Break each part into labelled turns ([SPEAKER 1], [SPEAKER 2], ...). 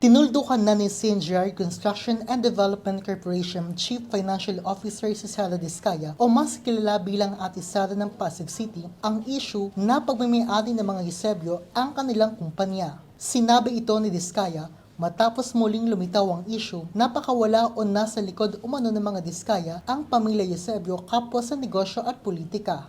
[SPEAKER 1] Tinuldukan na ni CNGR Construction and Development Corporation Chief Financial Officer si Sara Discaya o mas kilala bilang Ate Sara ng Pasig City ang issue na pagmamayari ng mga Eusebio ang kanilang kumpanya. Sinabi ito ni Discaya matapos muling lumitaw ang issue, napakawala o nasa likod umano ng mga Discaya ang pamilya Eusebio kapwa sa negosyo at politika.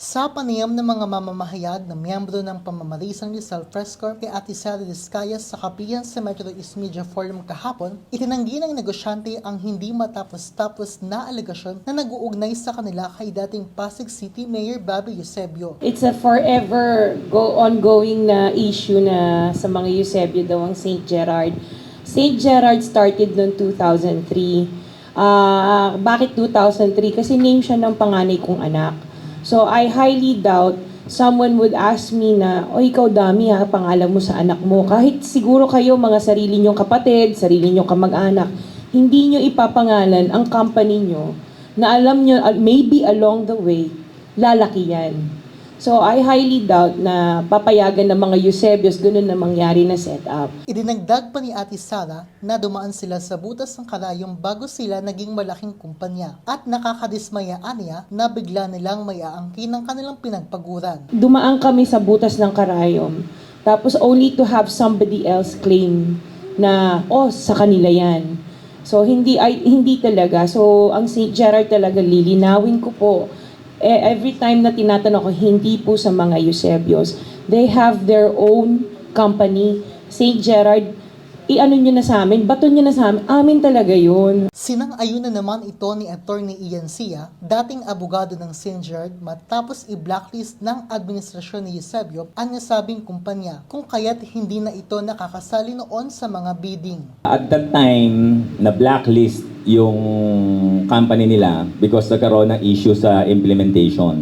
[SPEAKER 1] Sa panayam ng mga mamamahayag na miyembro ng pamamarisang Rizal Press Corp kay Ate Sara Discaya sa kapihan sa Metro East Media Forum kahapon, itinanggi ng negosyante ang hindi matapos-tapos na alegasyon na nag-uugnay sa kanila kay dating Pasig City Mayor Bobby Eusebio.
[SPEAKER 2] It's a forever go ongoing na issue na sa mga Eusebio daw ang St. Gerard. St. Gerard started noong 2003. Ah, bakit 2003? Kasi name siya ng panganay kong anak. So I highly doubt someone would ask me na, o ikaw dami ha, pangalan mo sa anak mo. Kahit siguro kayo mga sarili nyong kapatid, sarili nyong kamag-anak, hindi nyo ipapangalan ang company nyo na alam nyo, uh, maybe along the way, lalaki yan. So I highly doubt na papayagan ng mga Eusebios ganun na mangyari na setup.
[SPEAKER 1] Idinagdag pa ni Ate Sara na dumaan sila sa butas ng karayom bago sila naging malaking kumpanya at nakakadismayaan niya na bigla nilang may aangkin ng kanilang pinagpaguran.
[SPEAKER 2] Dumaan kami sa butas ng karayom. Tapos only to have somebody else claim na, oh, sa kanila yan. So hindi ay hindi talaga. So ang St. Gerard talaga lilinawin ko po. Eh, every time na tinatanong ko, hindi po sa mga Eusebios. They have their own company. St. Gerard, i-ano nyo na sa amin, bato nyo na sa amin, amin talaga yun.
[SPEAKER 1] Sinang-ayun na naman ito ni Atty. Ian Sia, dating abogado ng St. Gerard matapos i-blacklist ng administrasyon ni Eusebio ang nasabing kumpanya kung kaya't hindi na ito nakakasali noon sa mga bidding.
[SPEAKER 3] At that time, na blacklist yung company nila because nagkaroon ng issue sa implementation.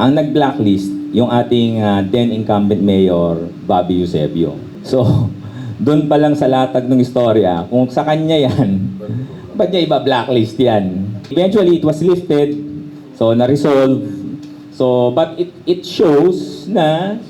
[SPEAKER 3] Ang nag-blacklist, yung ating ah, then incumbent mayor, Bobby Eusebio. So, doon pa lang sa latag ng istorya, kung sa kanya yan, ba't niya iba blacklist yan? Eventually, it was lifted, so na-resolve. So, but it, it shows na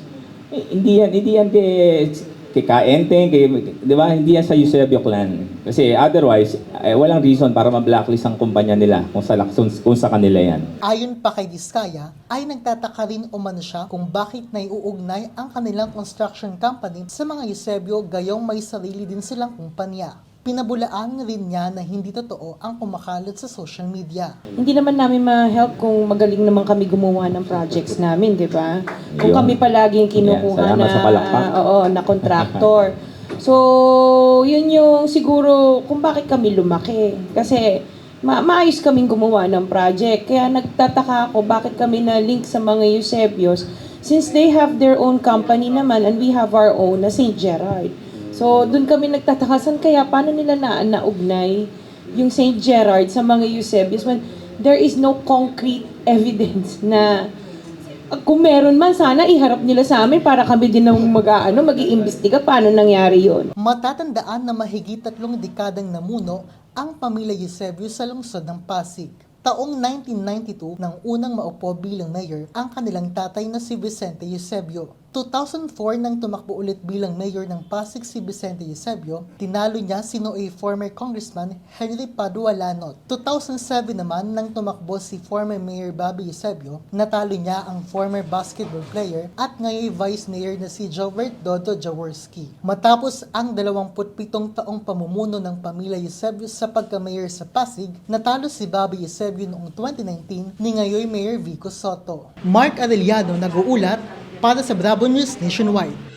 [SPEAKER 3] eh, hindi yan, hindi yan kay, kay Kaenteng, kay, di ba, hindi yan sa Eusebio clan. Kasi otherwise, eh, walang reason para ma-blacklist ang kumpanya nila kung sa, kung, kung sa kanila yan.
[SPEAKER 1] Ayon pa kay Diskaya, ay nagtataka rin umano siya kung bakit naiuugnay ang kanilang construction company sa mga Eusebio gayong may sarili din silang kumpanya. Pinabulaan rin niya na hindi totoo ang kumakalat sa social media.
[SPEAKER 2] Hindi naman namin ma-help kung magaling naman kami gumawa ng projects namin, di ba? Kung
[SPEAKER 3] Yun.
[SPEAKER 2] kami palaging kinukuha
[SPEAKER 3] salamat
[SPEAKER 2] na,
[SPEAKER 3] sa palakpak.
[SPEAKER 2] oo, na contractor. so, yun yung siguro kung bakit kami lumaki. Kasi ma maayos kaming gumawa ng project. Kaya nagtataka ako bakit kami na-link sa mga Eusebios since they have their own company naman and we have our own na St. Gerard. So, doon kami nagtataka, saan kaya, paano nila na naugnay yung St. Gerard sa mga Eusebius when there is no concrete evidence na kung meron man, sana iharap nila sa amin para kami din ang mag-aano, mag-iimbestiga paano nangyari yon.
[SPEAKER 1] Matatandaan na mahigit tatlong dekadang namuno ang pamilya Eusebio sa lungsod ng Pasig. Taong 1992 nang unang maupo bilang mayor ang kanilang tatay na si Vicente Eusebio. 2004 nang tumakbo ulit bilang mayor ng Pasig si Vicente Eusebio, tinalo niya si Noe former Congressman Henry Padua Lanot. 2007 naman nang tumakbo si former Mayor Bobby Eusebio, natalo niya ang former basketball player at ngayon Vice Mayor na si Jobert Dodo Jaworski. Matapos ang 27 taong pamumuno ng pamilya Eusebio sa pagka-mayor sa Pasig, natalo si Bobby Eusebio noong 2019 ni ngayon Mayor Vico Soto. Mark Arellano nag-uulat para sa Bravo News Nationwide.